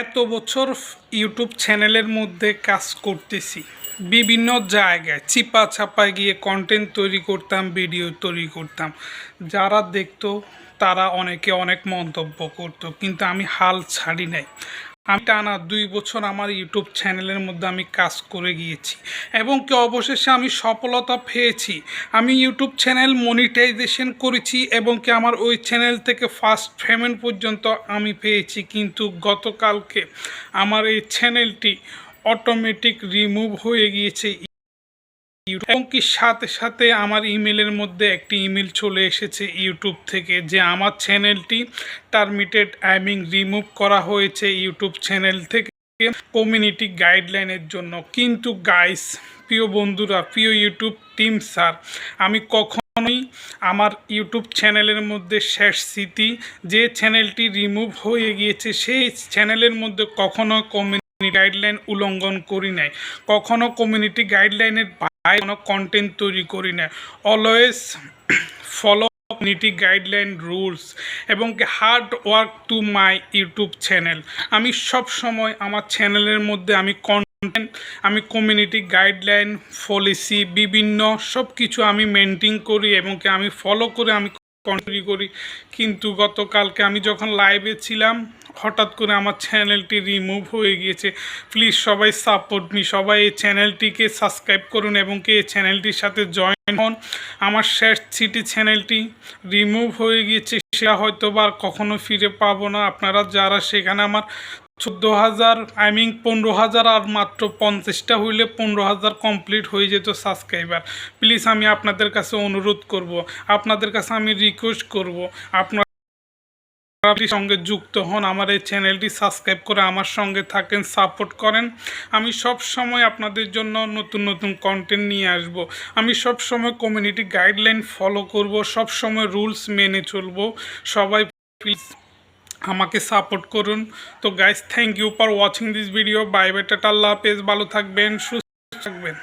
এত বছর ইউটিউব চ্যানেলের মধ্যে কাজ করতেছি। বিভিন্ন জায়গায় চিপা ছাপায় গিয়ে কন্টেন্ট তৈরি করতাম ভিডিও তৈরি করতাম। যারা দেখতো তারা অনেকে অনেক মন্তব্য করত, কিন্তু আমি হাল ছাড়ি নাই। আমি টানা দুই বছর আমার ইউটিউব চ্যানেলের মধ্যে আমি কাজ করে গিয়েছি এবং কি অবশেষে আমি সফলতা পেয়েছি। আমি ইউটিউব চ্যানেল মনিটাইজেশন করেছি এবং কি আমার ওই চ্যানেল থেকে ফার্স্ট পেমেন্ট পর্যন্ত আমি পেয়েছি। কিন্তু গতকালকে আমার এই চ্যানেলটি অটোমেটিক রিমুভ হয়ে গিয়েছে। এবং কি সাথে সাথে আমার ইমেলের মধ্যে একটি ইমেল চলে এসেছে ইউটিউব থেকে যে আমার চ্যানেলটি টার্মিটেড আইমিং রিমুভ করা হয়েছে ইউটিউব চ্যানেল থেকে কমিউনিটি গাইডলাইনের জন্য। কিন্তু গাইস প্রিয় বন্ধুরা, প্রিয় ইউটিউব টিম স্যার আমি কখনোই আমার ইউটিউব চ্যানেলের মধ্যে শেষ স্মৃতি, যে চ্যানেলটি রিমুভ হয়ে গিয়েছে, সেই চ্যানেলের মধ্যে কখনো কমিউনিটি গাইডলাইন উল্লঙ্ঘন করি নাই। কখনো কমিউনিটি গাইডলাইনের বাইরে কোনো কন্টেন্ট তৈরি করি না। Always follow community guideline rules এবং hard work to my YouTube channel আমি সব সময় আমার চ্যানেলের মধ্যে আমি কন্টেন্ট আমি কমিউনিটি গাইডলাইন পলিসি বিভিন্ন সব কিছু আমি মেনটেন করি এবং আমি ফলো করে আমি কন্টিনিউ করি। কিন্তু গতকালকে আমি যখন লাইভে ছিলাম হঠাৎ করে আমার চ্যানেলটি রিমুভ হয়ে গিয়েছে। প্লিজ সবাই সাপোর্ট মি সবাই এই চ্যানেলটিকে সাবস্ক্রাইব করুন এবং কি এই চ্যানেলটির সাথে জয়েন হন। আমার শেষ সিটি চ্যানেলটি রিমুভ হয়ে গিয়েছে, সেটা হয়তো বা কখনো ফিরে পাবো না। আপনারা যারা সেখানে আমার চোদ্দ হাজার আই মিন পনেরো হাজার আর মাত্র পঞ্চাশটা হইলে পনেরো হাজার কমপ্লিট হয়ে যেত সাবস্ক্রাইবার প্লিজ আমি আপনাদের কাছে অনুরোধ করব, আপনাদের কাছে আমি রিকোয়েস্ট করব, আপনার সঙ্গে যুক্ত হন, আমার এই চ্যানেলটি সাবস্ক্রাইব করে আমার সঙ্গে থাকেন, সাপোর্ট করেন। আমি সব সময় আপনাদের জন্য নতুন নতুন কন্টেন্ট নিয়ে আসব। আমি সব সময় কমিউনিটি গাইডলাইন ফলো করব, সব সময় রুলস মেনে চলবো। সবাই প্লিজ আমাকে সাপোর্ট করুন। তো guys thank you for watching this video bye bye tata, আল্লাহ হাফেজ। ভালো থাকবেন, সুস্থ থাকবেন।